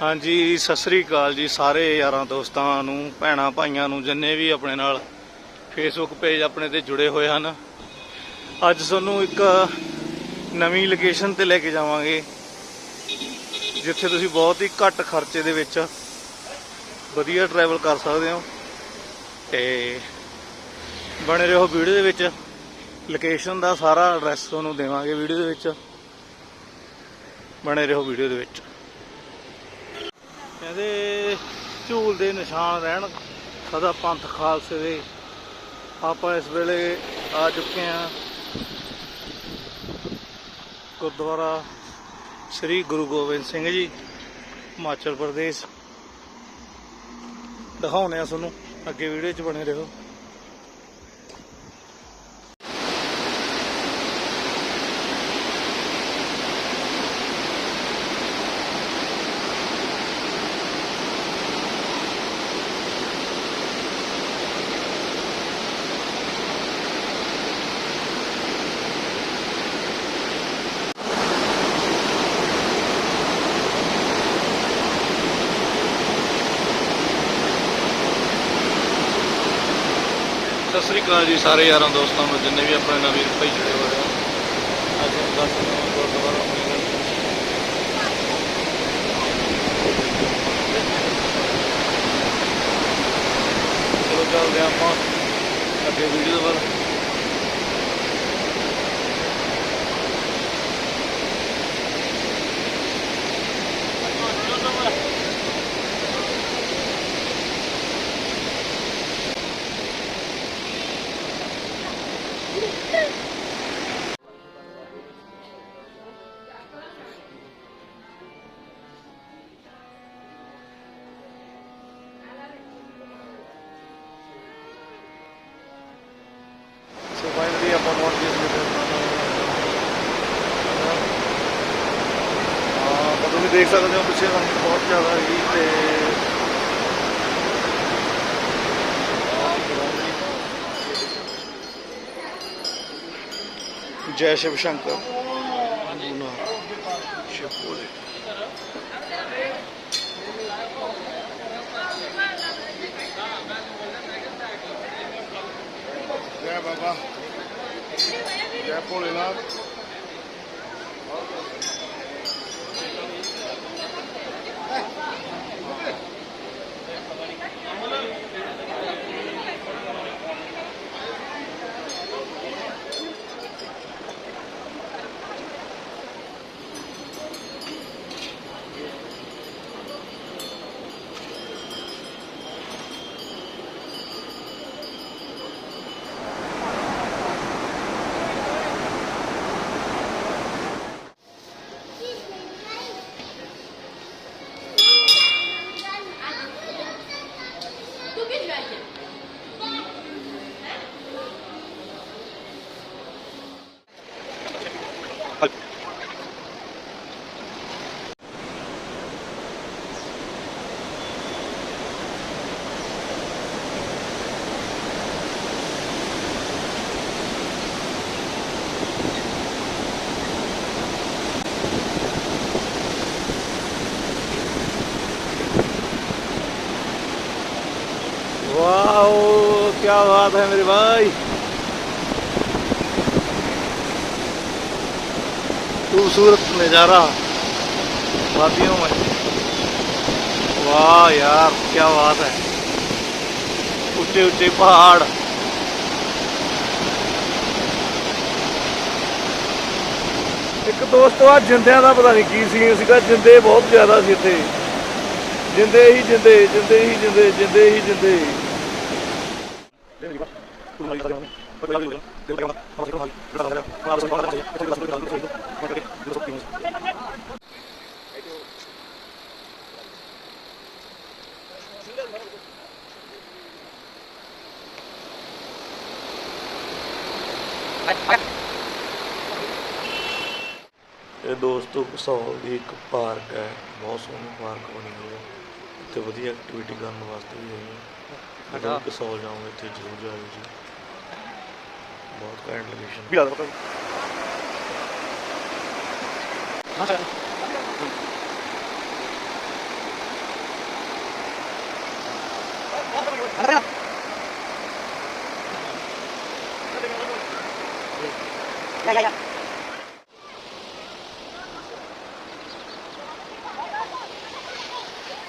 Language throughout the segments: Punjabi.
ਹਾਂਜੀ, ਸਤਿ ਸ੍ਰੀ ਅਕਾਲ ਜੀ ਸਾਰੇ ਯਾਰਾਂ ਦੋਸਤਾਂ ਨੂੰ, ਭੈਣਾਂ ਭਾਈਆਂ ਨੂੰ, ਜਿੰਨੇ ਵੀ ਆਪਣੇ ਨਾਲ ਫੇਸਬੁੱਕ ਪੇਜ ਆਪਣੇ ਤੇ ਜੁੜੇ ਹੋਏ ਹਨ। ਅੱਜ ਤੁਹਾਨੂੰ ਇੱਕ ਨਵੀਂ ਲੋਕੇਸ਼ਨ ਤੇ ਲੈ ਕੇ ਜਾਵਾਂਗੇ, ਜਿੱਥੇ ਤੁਸੀਂ ਬਹੁਤ ਹੀ ਘੱਟ ਖਰਚੇ ਦੇ ਵਿੱਚ ਵਧੀਆ ਟਰੈਵਲ ਕਰ ਸਕਦੇ ਹੋ। ਤੇ ਬਣੇ ਰਹੋ ਵੀਡੀਓ ਦੇ ਵਿੱਚ। ਲੋਕੇਸ਼ਨ ਦਾ ਸਾਰਾ ਐਡਰੈਸ ਤੁਹਾਨੂੰ ਦੇਵਾਂਗੇ ਵੀਡੀਓ ਦੇ ਵਿੱਚ। ਬਣੇ ਰਹੋ ਵੀਡੀਓ ਦੇ ਵਿੱਚ। ਕਹਿੰਦੇ ਝੂਲ ਦੇ ਨਿਸ਼ਾਨ ਰਹਿਣ ਸਦਾ ਪੰਥ ਖਾਲਸੇ ਦੇ। ਆਪਾਂ ਇਸ ਵੇਲੇ ਆ ਚੁੱਕੇ ਹਾਂ ਗੁਰਦੁਆਰਾ ਸ੍ਰੀ ਗੁਰੂ ਗੋਬਿੰਦ ਸਿੰਘ ਜੀ, ਹਿਮਾਚਲ ਪ੍ਰਦੇਸ਼। ਦਿਖਾਉਣੇ ਆ ਤੁਹਾਨੂੰ, ਅੱਗੇ ਵੀਡੀਓ 'ਚ ਬਣੇ ਰਹੋ। ਸਤਿ ਜੀ, ਸਾਰੇ ਯਾਰਾਂ ਦੋਸਤਾਂ ਨੂੰ ਜਿੰਨੇ ਵੀ ਆਪਣੇ ਨਵੀਂ ਭਾਈ ਜੁੜੇ ਹੋਏ ਆ। ਅੱਜ हम ਦੱਸ ਰਹੇ ਹਾਂ ਗੁਰਦੁਆਰਾ ਦੇਖ ਸਕਦੇ ਹੋ ਪਿੱਛੇ ਰੰਗ ਬਹੁਤ ਜ਼ਿਆਦਾ ਹੀ ਤੇ ਜੈ ਸ਼ਿਵ ਸ਼ੰਕਰ। ਸ਼ਿਵ ਭੋਲੇ ਜੈ ਬਾਬਾ। ਜੈ ਭੋਲੇਨਾਥ ਤੂੰ ਕੀ ਜਵਾਈ वाओ क्या बात है मेरे भाई खूबसूरत नज़ारा वादियों में वाह यार क्या बात है ऊंचे ऊंचे पहाड़ ਇੱਕ ਦੋਸਤੋ ਆ ਜਿੰਦਿਆਂ ਦਾ ਪਤਾ ਨਹੀਂ ਕੀ ਸੀਨ ਸੀਗਾ ਜਿੰਦੇ ਬਹੁਤ ਜ਼ਿਆਦਾ ਸੀ ਇੱਥੇ ਜਿੰਦੇ ਹੀ ਜਿੰਦੇ ਜਿੰਦੇ ਹੀ ਜਿੰਦੇ ਜਿੰਦੇ ਹੀ ਜਿੰਦੇ ਇਹ ਦੋਸਤੋ ਕਸੌਲ ਦੀ ਇੱਕ ਪਾਰਕ ਹੈ। ਬਹੁਤ ਸੋਹਣੀ ਪਾਰਕ ਬਣੀ ਹੋਈ ਹੈ। ਇੱਥੇ ਵਧੀਆ ਐਕਟੀਵਿਟੀ ਕਰਨ ਵਾਸਤੇ ਵੀ ਹੈਗੀ ਹੈ। ਹਟਾ। ਕਸੌਲ ਜਾਓਗੇ ਇੱਥੇ ਜ਼ਰੂਰ ਜਾਇਓ ਜੀ ਬਹੁਤ ਘੈਂਟ ਲੋਕੇਸ਼ਨ ਵੀ ਆਦਾ ਪਤਾ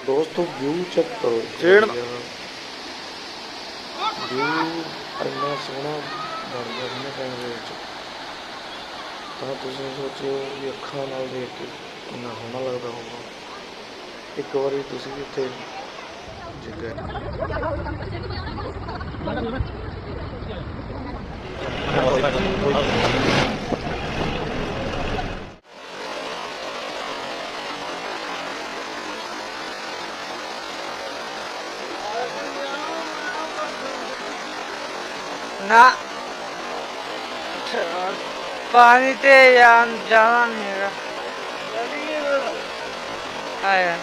ਦੋਸਤੋ ਵਿਊ ਚੈੱਕ ਕਰੋ। ਟ੍ਰੇਨ ਵਿਊ ਇੰਨਾ ਸੋਹਣਾ ਬਣ ਗਿਆ ਨਾ ਟਾਈਮ ਵਿੱਚ। ਤਾਂ ਤੁਸੀਂ ਸੋਚਿਓ ਵੀ ਅੱਖਾਂ ਨਾਲ ਦੇਖ ਕੇ ਕਿੰਨਾ ਸੋਹਣਾ ਲੱਗਦਾ ਹੋਊਗਾ। ਇੱਕ ਵਾਰੀ ਤੁਸੀਂ ਵੀ ਇੱਥੇ ਜੇ ਗਏ ਨਾ। ਪਾਣੀ ਤੇ ਜਾਣ ਜਾਣਾ ਨਹੀਂ ਆਇਆ।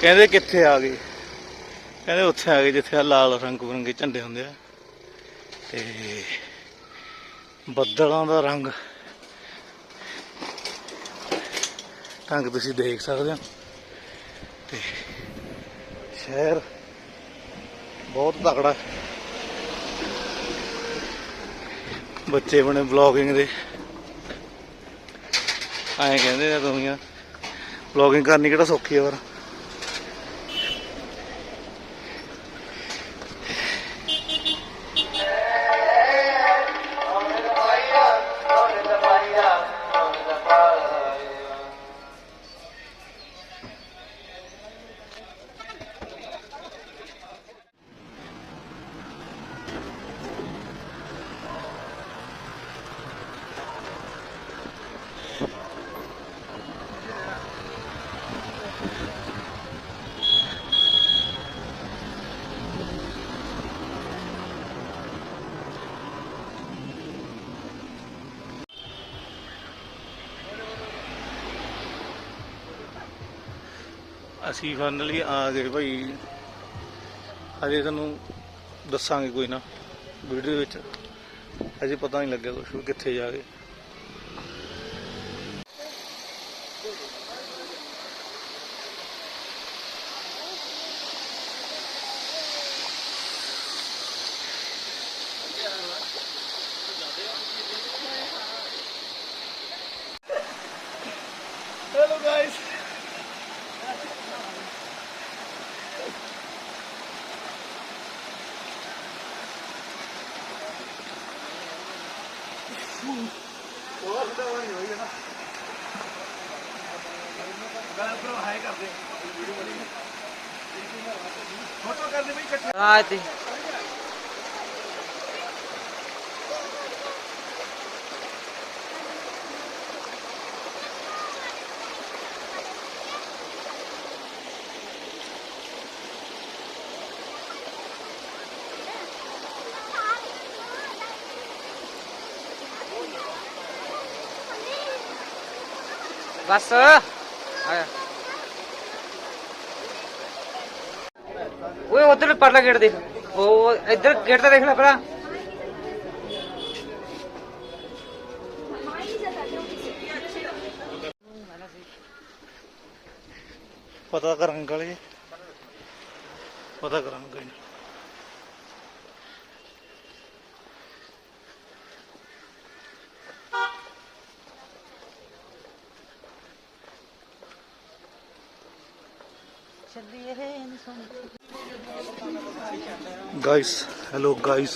ਕਹਿੰਦੇ ਕਿੱਥੇ ਆ ਗਏ? ਕਹਿੰਦੇ ਉੱਥੇ ਆ ਗਏ ਜਿੱਥੇ ਆ ਲਾਲ ਰੰਗ ਬਰੰਗੇ ਝੰਡੇ ਹੁੰਦੇ ਆ। ਤੇ ਬੱਦਲਾਂ ਦਾ ਰੰਗ। ਰੰਗ ਤੁਸੀਂ ਦੇਖ ਸਕਦੇ ਹੋ। ਤੇ ਸ਼ਹਿਰ ਬਹੁਤ ਤਕੜਾ। ਬੱਚੇ ਬਣੇ ਬਲੌਗਿੰਗ ਦੇ। ਐਂ ਕਹਿੰਦੇ ਆ ਦੁਨੀਆ ਬਲੌਗਿੰਗ ਕਰਨੀ ਕਿਹੜਾ ਸੌਖੀ ਆ ਪਰ ਅਸੀਂ ਫਾਈਨਲੀ ਆ ਗਏ ਭਾਈ। ਅਜੇ ਤੁਹਾਨੂੰ ਦੱਸਾਂਗੇ ਕੋਈ ਨਾ, ਵੀਡੀਓ ਵਿੱਚ। ਅਜੇ ਪਤਾ ਨਹੀਂ ਲੱਗਿਆ ਕੁਛ ਵੀ ਕਿੱਥੇ ਜਾ ਗਏ ਆ ਤੇ। ਬਸ। ਆਇਆ ਓਏ, ਉਧਰ ਪਰਲਾ ਗੇਟ ਦੇਖ। ਉਹ ਇੱਧਰ ਗੇਟ ਤਾਂ ਦੇਖ ਲੈ ਪਹਿਲਾਂ ਪਤਾ ਕਰਾਂਗੇ ਪਤਾ ਕਰਾਂਗੇ ਗਾਇਸ ਹੈਲੋ ਗਾਇਸ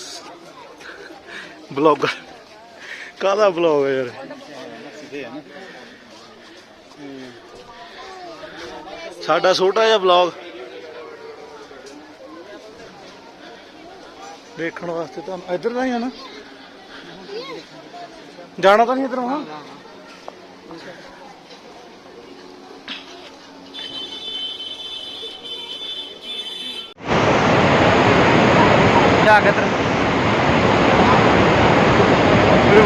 ਬਲੌਗਰ ਕਾਹਦਾ ਬਲੌਗ ਹੈ ਯਾਰ ਸਾਡਾ ਛੋਟਾ ਜਿਹਾ ਬਲੌਗ ਦੇਖਣ ਵਾਸਤੇ ਤੁਹਾਨੂੰ ਇੱਧਰ ਦਾ ਹੀ ਆ ਨਾ ਜਾਣਾ ਤਾਂ ਨਹੀਂ ਇੱਧਰੋਂ ਹਾਂ ਜਾ ਕੇ ਤਰ ਮੇਰੇ